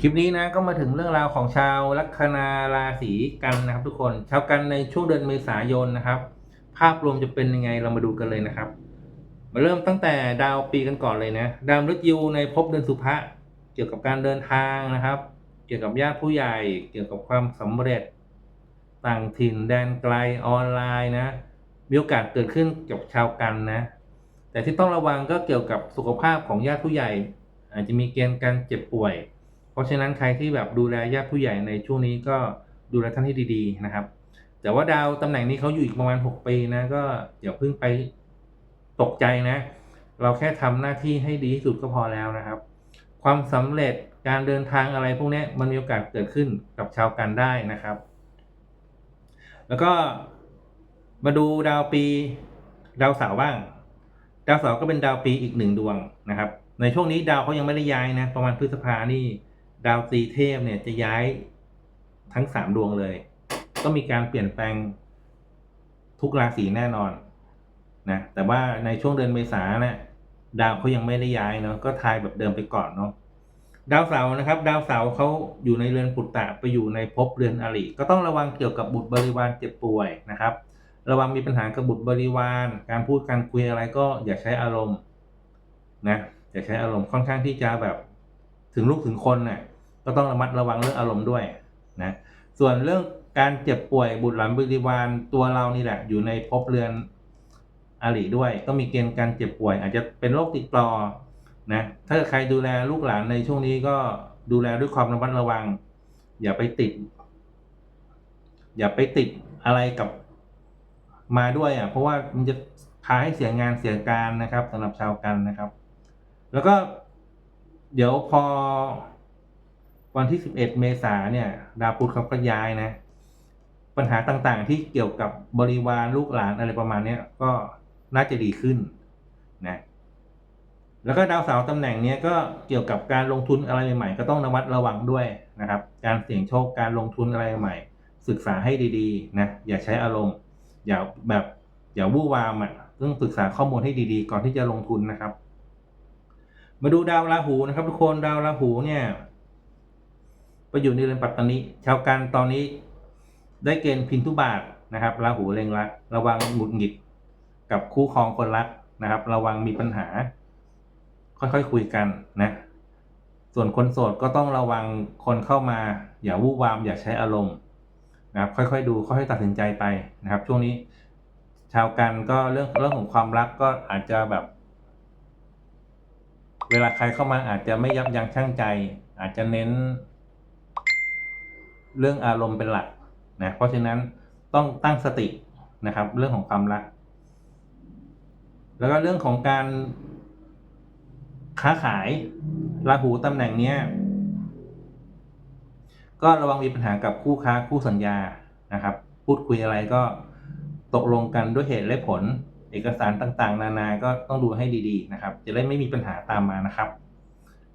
คลิปนี้นะก็มาถึงเรื่องราวของชาวลัคนาราศีกันนะครับ ทุกคนชาวกันในช่วงเดือนเมษายนนะครับ ภาพรวมจะเป็นยังไงเรามาดูกันเลยนะครับ มาเริ่มตั้งแต่ดาวปีกันก่อนเลยนะ ดาวมฤตยูในภพเดือนสุภะเกี่ยวกับการเดินทางนะครับ เกี่ยวกับญาติผู้ใหญ่ เกี่ยวกับความสำเร็จ ต่างถิ่นแดนไกลออนไลน์นะมีโอกาสเกิดขึ้นกับชาวกันนะ แต่ที่ต้องระวังก็เกี่ยวกับสุขภาพของญาติผู้ใหญ่ อาจจะมีเกณฑ์การเจ็บป่วย ราะฉะนั้นใครที่แบบดูแลญาติผู้ใหญ่ในช่วงนี้ก็ดูแลท่านให้ดีๆนะครับ แต่ว่าดาวตำแหน่งนี้เขาอยู่อีกประมาณ 6 ปีนะก็อย่าเพิ่งไปตกใจนะ เราแค่ทำหน้าที่ให้ดีที่สุดก็พอแล้วนะครับ ความสำเร็จการเดินทางอะไรพวกนี้มันมีโอกาสเกิดขึ้นกับชาวกันได้นะครับ แล้วก็มาดูดาวปีดาวเสาร์บ้าง ดาวเสาร์ก็เป็นดาวปีอีกหนึ่งดวงนะครับ ในช่วงนี้ดาวเขายังไม่ได้ย้ายนะประมาณพฤษภานี่ ดาวตรีเทพเนี่ยจะย้ายทั้งสามดวงเลย ก็มีการเปลี่ยนแปลงทุกราศีแน่นอนนะแต่ว่าในช่วงเดือนเมษาเนี่ยดาวเขายังไม่ได้ย้ายเนาะก็ทายแบบเดิมไปก่อนเนาะดาวเสาร์นะครับ ดาวเสาร์เขาอยู่ในเรือนปุตตะไปอยู่ในภพเรือนอริก็ต้องระวังเกี่ยวกับบุตรบริวารเจ็บป่วยนะครับ ระวังมีปัญหากับบุตรบริวาร การพูดการคุยอะไรก็อย่าใช้อารมณ์นะอย่าใช้อารมณ์ค่อนข้างที่จะแบบถึงลูกถึงคนน่ะ ก็ต้องระมัดระวังเรื่องอารมณ์ด้วยนะส่วนเรื่องการเจ็บป่วยบุตรหลานบริวารตัวเรานี่แหละ อยู่ในภพเรือนอริด้วย ก็มีเกณฑ์การเจ็บป่วย อาจจะเป็นโรคติดต่อนะถ้าใครดูแลลูกหลานในช่วงนี้ก็ดูแลด้วยความระมัดระวัง อย่าไปติด อย่าไปติดอะไรกับมาด้วยอะ เพราะว่ามันจะพาให้เสียงานเสียการนะครับสำหรับชาวกันนะครับ แล้วก็ เดี๋ยวพอ วันที่ 11 เมษาเนี่ยดาวพุธเขาก็ย้ายนะ ปัญหาต่างๆที่เกี่ยวกับบริวารลูกหลานอะไรประมาณนี้ก็น่าจะดีขึ้นนะแล้วก็ดาวเสาร์ตำแหน่งนี้ก็เกี่ยวกับการลงทุนอะไรใหม่ๆก็ต้องระมัดระวังด้วยนะครับ การเสี่ยงโชคการลงทุนอะไรใหม่ ศึกษาให้ดีๆนะอย่าใช้อารมณ์ อย่าแบบอย่าวู่วามอะต้องศึกษาข้อมูลให้ดีๆ ก่อนที่จะลงทุนนะครับ มาดูดาวราหูนะครับ ทุกคนดาวราหูเนี่ย อยู่ในเรือนปัตตานีชาวกันตอนนี้ได้เกณฑ์พินทุบาทนะครับราหูเล็งรัก ระวังหงุดหงิดกับคู่ครองคนรักนะครับ ระวังมีปัญหา ค่อยๆคคุยกันนะ ส่วนคนโสดก็ต้องระวังคนเข้ามา อย่าวู่วาม อย่าใช้อารมณ์นะครับ ค่อยๆดูค่อยๆตัดสินใจไปนะครับ ช่วงนี้ ชาวกันก็เรื่องเรื่องของความรักก็อาจจะแบบ เวลาใครเข้ามาอาจจะไม่ยับยั้งชั่งใจ อาจจะเน้น เรื่องอารมณ์เป็นหลักนะเพราะฉะนั้นต้องตั้งสตินะครับ เรื่องของความรัก แล้วก็เรื่องของการค้าขายราหูตำแหน่งเนี้ยก็ระวังมีปัญหากับคู่ค้าคู่สัญญานะครับ พูดคุยอะไรก็ตกลงกันด้วยเหตุและผล เอกสารต่างๆ นานาก็ต้องดูให้ดีๆนะครับ จะได้ไม่มีปัญหาตามมานะครับ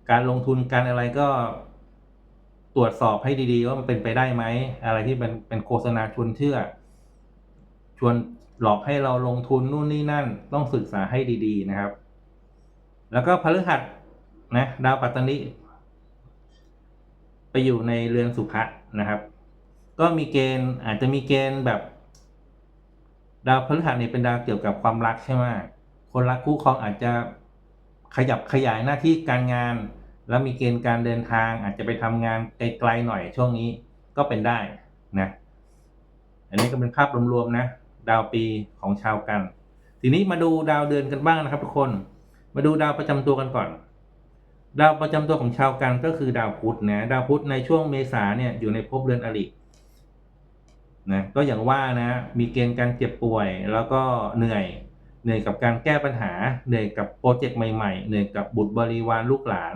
การลงทุนการอะไรก็ ตรวจสอบให้ดีๆ ว่ามันเป็นไปได้ไหม อะไรที่เป็นเป็นโฆษณาชวนเชื่อ ชวนหลอกให้เราลงทุนนู่นนี่นั่น ต้องศึกษาให้ดีๆนะครับ แล้วก็พฤหัสนะดาวปัตตานีไปอยู่ในเรือนสุภะนะครับ ก็มีเกณฑ์อาจจะมีเกณฑ์แบบ ดาวพฤหัสเนี่ยเป็นดาวเกี่ยวกับความรักใช่ไหมคนรักคู่ครองอาจจะขยับขยายหน้าที่การงาน แล้วมีเกณฑ์การเดินทางอาจจะไปทำงานไกลๆหน่อยช่วงนี้ก็เป็นได้นะอันนี้ก็เป็นภาพรวมๆนะดาวปีของชาวกัน ทีนี้มาดูดาวเดือนกันบ้างนะครับทุกคน มาดูดาวประจำตัวกันก่อน ดาวประจำตัวของชาวกันก็คือดาวพุธนะดาวพุธในช่วงเมษาเนี่ยอยู่ในภพเรือนอรินะก็อย่างว่านะมีเกณฑ์การเจ็บป่วย แล้วก็เหนื่อยเหนื่อยกับการแก้ปัญหาเหนื่อยกับโปรเจกต์ใหม่ๆเหนื่อยกับบุตรบริวารลูกหลาน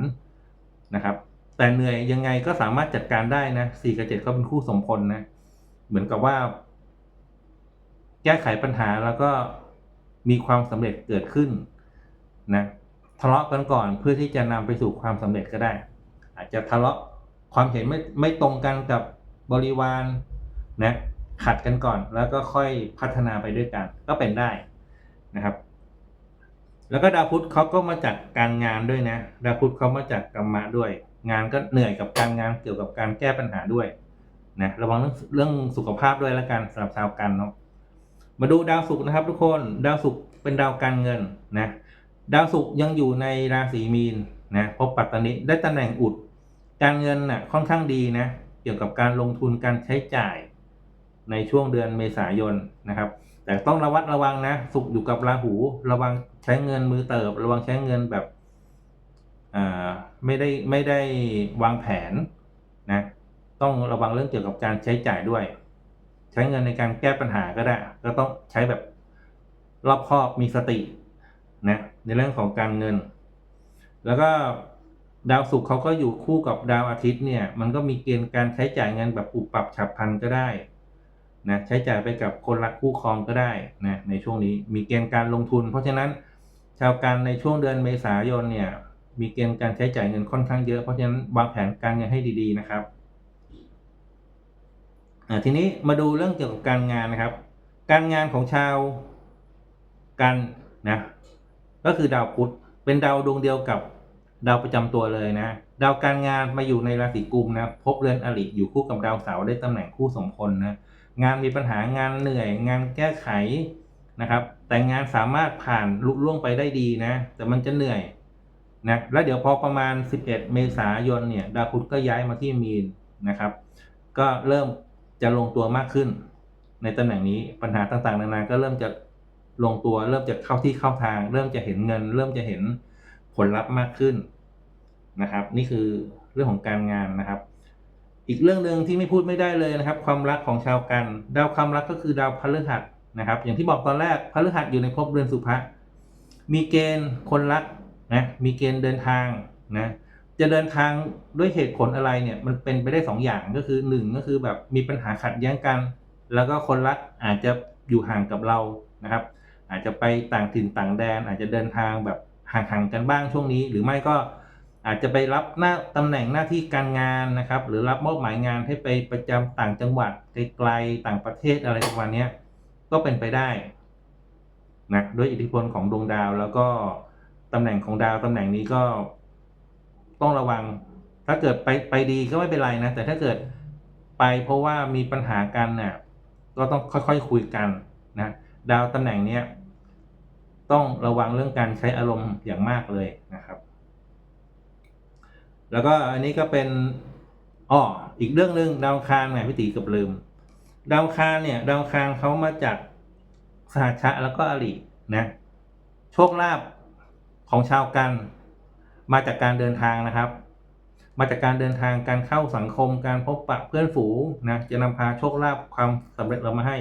นะครับ แต่เหนื่อยยังไงก็สามารถจัดการได้นะสี่กับเจ็ดก็เป็นคู่สมพลนะ เหมือนกับว่า แก้ไขปัญหาแล้วก็มีความสำเร็จเกิดขึ้นนะทะเลาะกันก่อนเพื่อที่จะนำไปสู่ความสำเร็จก็ได้ อาจจะทะเลาะความเห็นไม่ไม่ตรงกันกับบริวารนะขัดกันก่อนแล้วก็ค่อยพัฒนาไปด้วยกันก็เป็นได้นะครับ แล้วก็ดาวพุธเขาก็มาจากการงานด้วยนะ ดาวพุธเขามาจากกรรมะด้วย งานก็เหนื่อยกับการงานเกี่ยวกับการแก้ปัญหาด้วยนะระวังเรื่องเรื่องสุขภาพด้วยแล้วกันสำหรับชาวกันเนาะมาดูดาวศุกร์นะครับ ทุกคนดาวศุกร์เป็นดาวการเงินนะดาวศุกร์ยังอยู่ในราศีมีนนะพบปัตตานิได้ตำแหน่งอุด การเงินน่ะค่อนข้างดีนะ เกี่ยวกับการลงทุนการใช้จ่ายในช่วงเดือนเมษายนนะครับ แต่ต้องระวัดระวังนะสุกอยู่กับราหู ระวังใช้เงินมือเติบ ระวังใช้เงินแบบอ่าไม่ได้ไม่ได้วางแผนนะ ต้องระวังเรื่องเกี่ยวกับการใช้จ่ายด้วย ใช้เงินในการแก้ปัญหาก็ได้ ก็ต้องใช้แบบรอบคอบมีสตินะในเรื่องของการเงิน แล้วก็ดาวศุกร์เขาก็อยู่คู่กับดาวอาทิตย์เนี่ย มันก็มีเกณฑ์การใช้จ่ายเงินแบบอุปรับฉับพลันก็ได้ นะใช้จ่ายไปกับคนรักคู่ครองก็ได้นะในช่วงนี้มีเกณฑ์การลงทุน เพราะฉะนั้นชาวการในช่วงเดือนเมษายนเนี่ยมีเกณฑ์การใช้จ่ายเงินค่อนข้างเยอะเพราะฉะนั้นวางแผนการเงินให้ดีๆนะครับทีนี้มาดูเรื่องเกี่ยวกับการงานนะครับ การงานของชาวกันนะก็คือดาวพุธเป็นดาวดวงเดียวกับดาวประจำตัวเลยนะ ดาวการงานมาอยู่ในราศีกุมนะพบเรือนอริอยู่คู่กับดาวเสาร์ได้ตำแหน่งคู่สมพลนะ งานมีปัญหางานเหนื่อย งานแก้ไขนะครับ แต่งานสามารถผ่านลุล่วงไปได้ดีนะ แต่มันจะเหนื่อยนะแล้วเดี๋ยวพอประมาณ 11 เมษายนเนี่ยดาวพุธก็ย้ายมาที่มีนนะครับ ก็เริ่มจะลงตัวมากขึ้น ในตำแหน่งนี้ปัญหาต่างๆ นานาก็เริ่มจะลงตัว เริ่มจะเข้าที่เข้าทาง เริ่มจะเห็นเงิน เริ่มจะเห็นผลลัพธ์มากขึ้นนะครับ นี่คือเรื่องของการงานนะครับ อีกเรื่องหนึ่งที่ไม่พูดไม่ได้เลยนะครับ ความรักของชาวกัน ดาวความรักก็คือดาวพฤหัสนะครับ อย่างที่บอกตอนแรกพฤหัสอยู่ในภพเรือนสุภะมีเกณฑ์คนรักนะมีเกณฑ์เดินทางนะจะเดินทางด้วยเหตุผลอะไรเนี่ยมันเป็นไปได้สองอย่างก็คือหนึ่งก็คือแบบมีปัญหาขัดแย้งกัน แล้วก็คนรักอาจจะอยู่ห่างกับเรานะครับ อาจจะไปต่างถิ่นต่างแดน อาจจะเดินทางแบบห่างๆกันบ้างช่วงนี้ หรือไม่ก็ อาจจะไปรับหน้าตำแหน่งหน้าที่การงานนะครับ หรือรับมอบหมายงานให้ไปประจำต่างจังหวัดไกลๆต่างประเทศอะไรประมาณนี้ก็เป็นไปได้นะด้วยอิทธิพลของดวงดาว แล้วก็ตำแหน่งของดาวตำแหน่งนี้ก็ต้องระวัง ถ้าเกิดไปไปดีก็ไม่เป็นไรนะแต่ถ้าเกิดไปเพราะว่ามีปัญหากันเนี่ยก็ต้องค่อยๆคุยกันนะดาวตำแหน่งเนี้ยต้องระวังเรื่องการใช้อารมณ์อย่างมากเลยนะครับ แล้วก็อันนี้ก็เป็นอ้ออีกเรื่องหนึ่งดาวอังคารแหมพี่ตีกับลืม ดาวคารเนี่ย ดาวคารเขามาจากสหชะแล้วก็อรินะโชคลาภของชาวกัน มาจากการเดินทางนะครับ มาจากการเดินทางการเข้าสังคมการพบปะเพื่อนฝูงนะจะนำพาโชคลาภความสำเร็จเรามาให้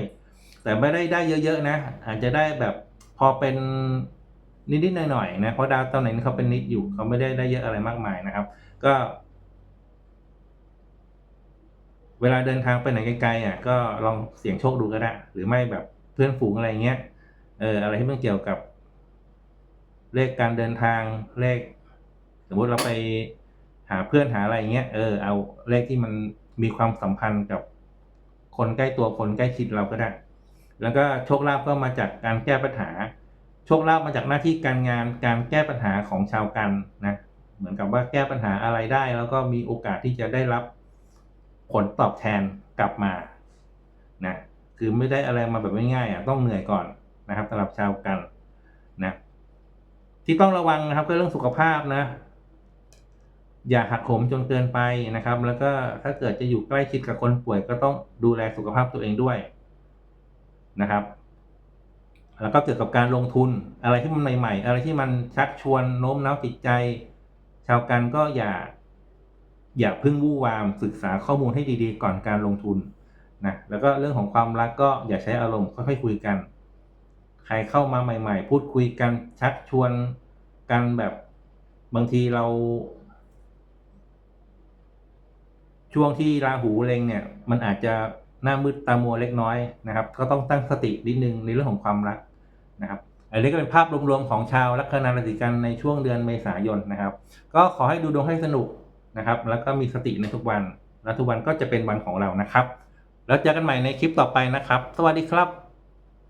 แต่ไม่ได้ได้เยอะ ๆ นะ อาจจะได้แบบพอเป็น นิดๆหน่อยๆนะเพราะดาวตำแหน่งนี้เขาเป็นนิดอยู่เขาไม่ได้ได้เยอะอะไรมากมายนะครับ ก็ เวลาเดินทางไปไหนไกลๆอะก็ลองเสี่ยงโชคดูก็ได้ หรือไม่แบบเพื่อนฝูงอะไรเงี้ยเอออะไรที่มันเกี่ยวกับ เลขการเดินทางเลข สมมติเราไปหาเพื่อนหาอะไรเงี้ยเออเอาเลขที่มันมีความสัมพันธ์กับคนใกล้ตัวคนใกล้ชิดเราก็ได้ แล้วก็โชคลาภก็มาจากการแก้ปัญหา โชคลาภมาจากหน้าที่การงานการแก้ปัญหาของชาวกันนะเหมือนกับว่าแก้ปัญหาอะไรได้ แล้วก็มีโอกาสที่จะได้รับผลตอบแทนกลับมานะคือไม่ได้อะไรมาแบบง่ายๆอะต้องเหนื่อยก่อนนะครับสำหรับชาวกันนะที่ต้องระวังนะครับก็เรื่องสุขภาพนะ อย่าหักโหมจนเกินไปนะครับ แล้วก็ถ้าเกิดจะอยู่ใกล้ชิดกับคนป่วยก็ต้องดูแลสุขภาพตัวเองด้วยนะครับ แล้วก็เกี่ยวกับการลงทุนอะไรที่มันใหม่ ๆ อะไรที่มันชักชวนโน้มน้าวจิตใจ ชาวกันก็อย่า อย่าเพึ่งวู่วามศึกษาข้อมูลให้ดีๆ ก่อนการลงทุนนะแล้วก็เรื่องของความรักก็อย่าใช้อารมณ์ค่อยๆคุยกัน ใครเข้ามาใหม่ ๆ พูดคุยกันชักชวนกันแบบบางทีเรา ช่วงที่ราหูเล็งเนี่ย มันอาจจะ หน้ามืดตามัวเล็กน้อยนะครับ ก็ต้องตั้งสตินิดนึงในเรื่องของความรักนะครับอันนี้ก็เป็นภาพรวมๆของชาวลัคนาราศีกันในช่วงเดือนเมษายนนะครับ ก็ขอให้ดูดวงให้สนุกนะครับ แล้วก็มีสติในทุกวัน และทุกวันก็จะเป็นวันของเรานะครับ แล้วเจอกันใหม่ในคลิปต่อไปนะครับ สวัสดีครับ